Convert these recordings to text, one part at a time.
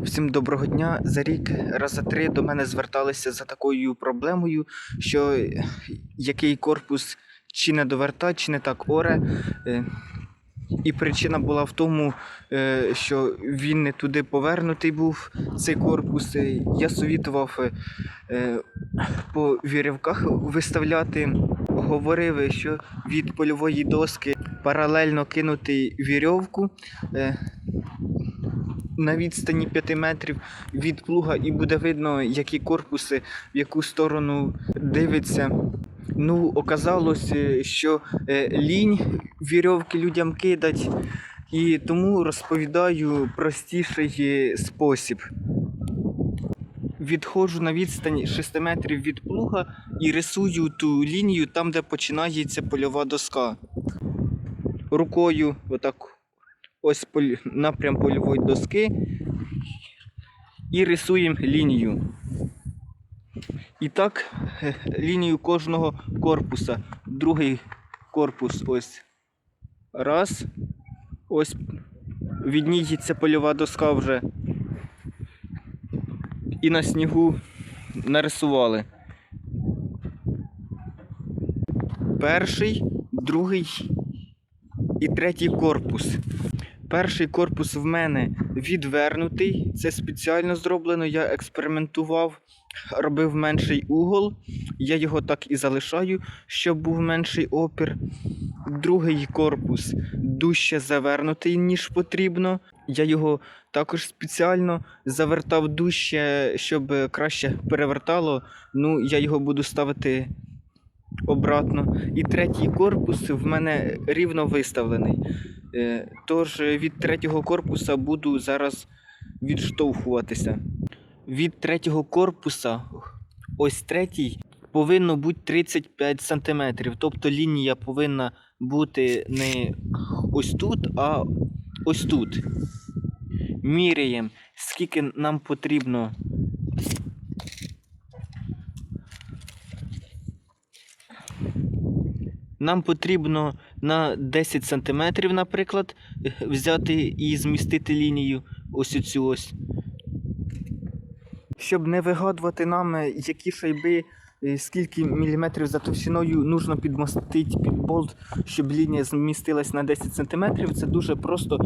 Всім доброго дня. За рік рази три до мене зверталися за такою проблемою, що який корпус чи не доверта, чи не так оре. Е, І причина була в тому, е, що він не туди повернутий був, цей корпус. Е, Я совітував е, е, по вірівках виставляти. Говорив, що від польової доски паралельно кинути вірьовку. На відстані 5 метрів від плуга, і буде видно, які корпуси в яку сторону дивиться. Ну, оказалось, е, що е, лінь вірьовки людям кидать, і тому розповідаю простіший е, спосіб. Відходжу на відстань 6 метрів від плуга і рисую ту лінію там, де починається польова доска. Рукою, отак ось напрям польової доски і рисуємо лінію. І так, е, лінію кожного корпуса. Другий корпус ось. Раз. Ось відніється польова доска вже. І на снігу нарисували. Перший, другий і третій корпус. Перший корпус в мене відвернутий. Це спеціально зроблено. Я експериментував, робив менший угол. Я його так і залишаю, щоб був менший опір. Другий корпус дужче завернутий, ніж потрібно. Я його також спеціально завертав дужче, щоб краще перевертало. Ну, я його буду ставити обратно. І третій корпус в мене рівно виставлений. Е, Тож е, від третього корпуса буду зараз відштовхуватися. Від третього корпуса, ось третій, повинно бути 35 см. Тобто лінія повинна бути не ось тут, а ось тут. Міряємо, скільки нам потрібно. Нам потрібно на 10 см, наприклад, взяти і змістити лінію ось оцю ось. Щоб не вигадувати нам, е, які шайби, е, скільки міліметрів за товщиною нужно підмостити під болт, щоб лінія змістилась на 10 см, це дуже просто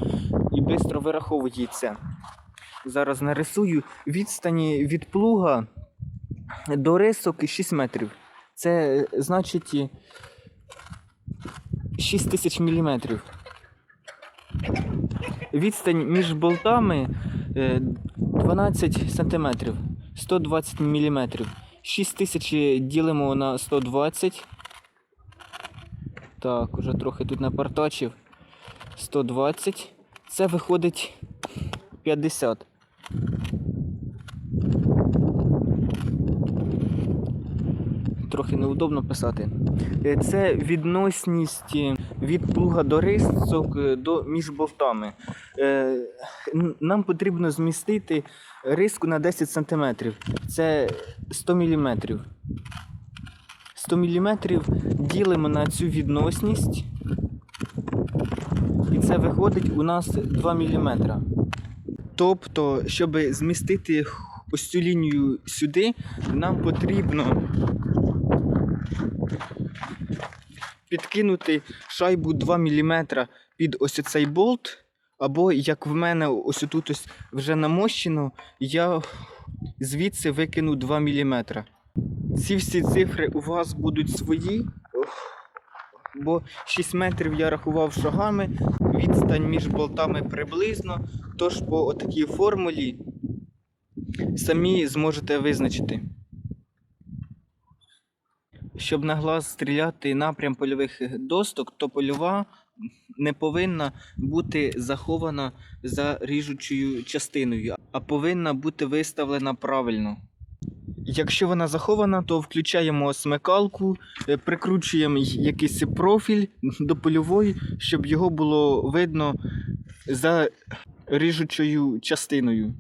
і швидко вираховується. Зараз нарисую відстані від плуга до рисок 6 метрів. Це е, значить. І 6 тисяч міліметрів. Відстань між болтами е, 12 сантиметрів, 120 міліметрів. 6 тисяч ділимо на 120. Так, уже трохи тут напартачив. 120. Це виходить 50. Трохи неудобно писати. Е, Це відносність е, від плуга до рисок е, до між болтами. Нам потрібно змістити риску на 10 см. Це 100 мм. 100 мм ділимо на цю відносність. І це виходить у нас 2 мм. Тобто, щоб змістити ось цю лінію сюди, нам потрібно підкинути шайбу 2 мм під ось цей болт. Або як в мене ось тут ось вже намощено, я звідси викину 2 мм. Ці всі цифри у вас будуть свої, бо 6 метрів я рахував шагами, відстань між болтами приблизно. Тож по отакій формулі самі зможете визначити. Щоб на глаз стріляти напрям польових досток, то польова не повинна бути захована за ріжучою частиною, а повинна бути виставлена правильно. Якщо вона захована, то включаємо смикалку, е, прикручуємо якийсь профіль до польової, щоб його було видно за ріжучою частиною.